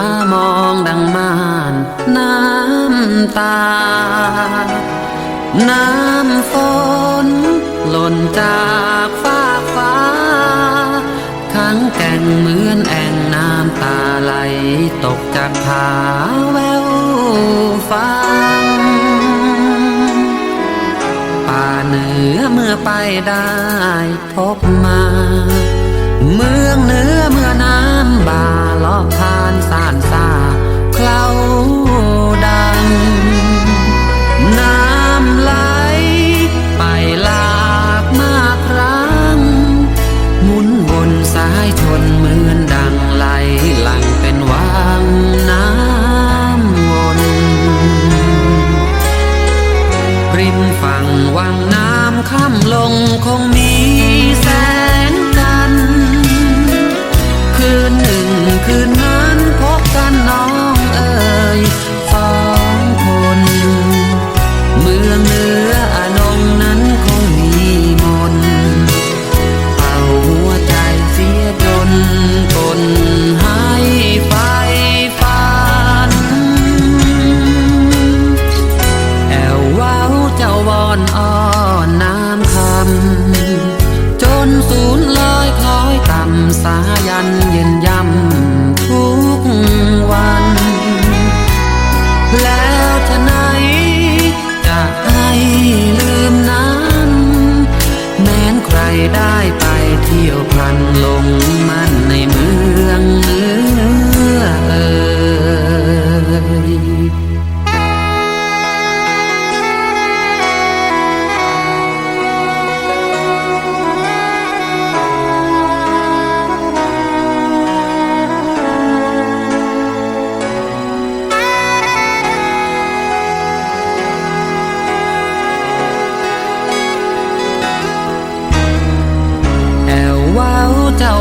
ฟ้ามองดังม่านน้ำตา น้ำฝนหล่นจากฟ้าฟ้าขังแก่งเหมือนแอ่งน้ำตาไหลตกจากผาแววฟังป่าเหนือเมื่อไปได้พบมาายชนเหมือนดังไหลหลังเป็นวังน้ำวนริมฝั่งวังน้ำค่ำลงคงมี อนอ้อนน้ำคำจนสูญลอยคล้อยต่ำสายันเย็นย่ำทุกวัน แล้วทไหนจะให้ลืมนั้นแม้นใครได้ไปเที่ยวพลันลงมันในเมืองเหนือ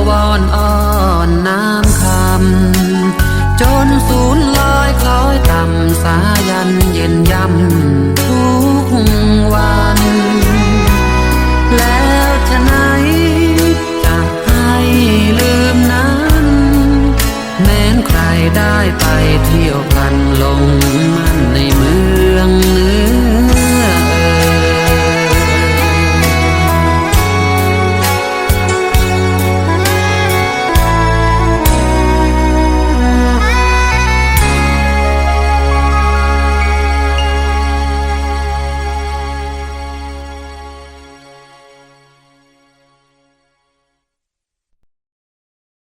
วอนอ่อนน้ำคำ จนสูญลอยคล้อยต่ำสายันเย็นย่ำทุกวัน แล้วจะไหนจะให้ลืมนั้น แม้นใครได้ไปเที่ยวพันลง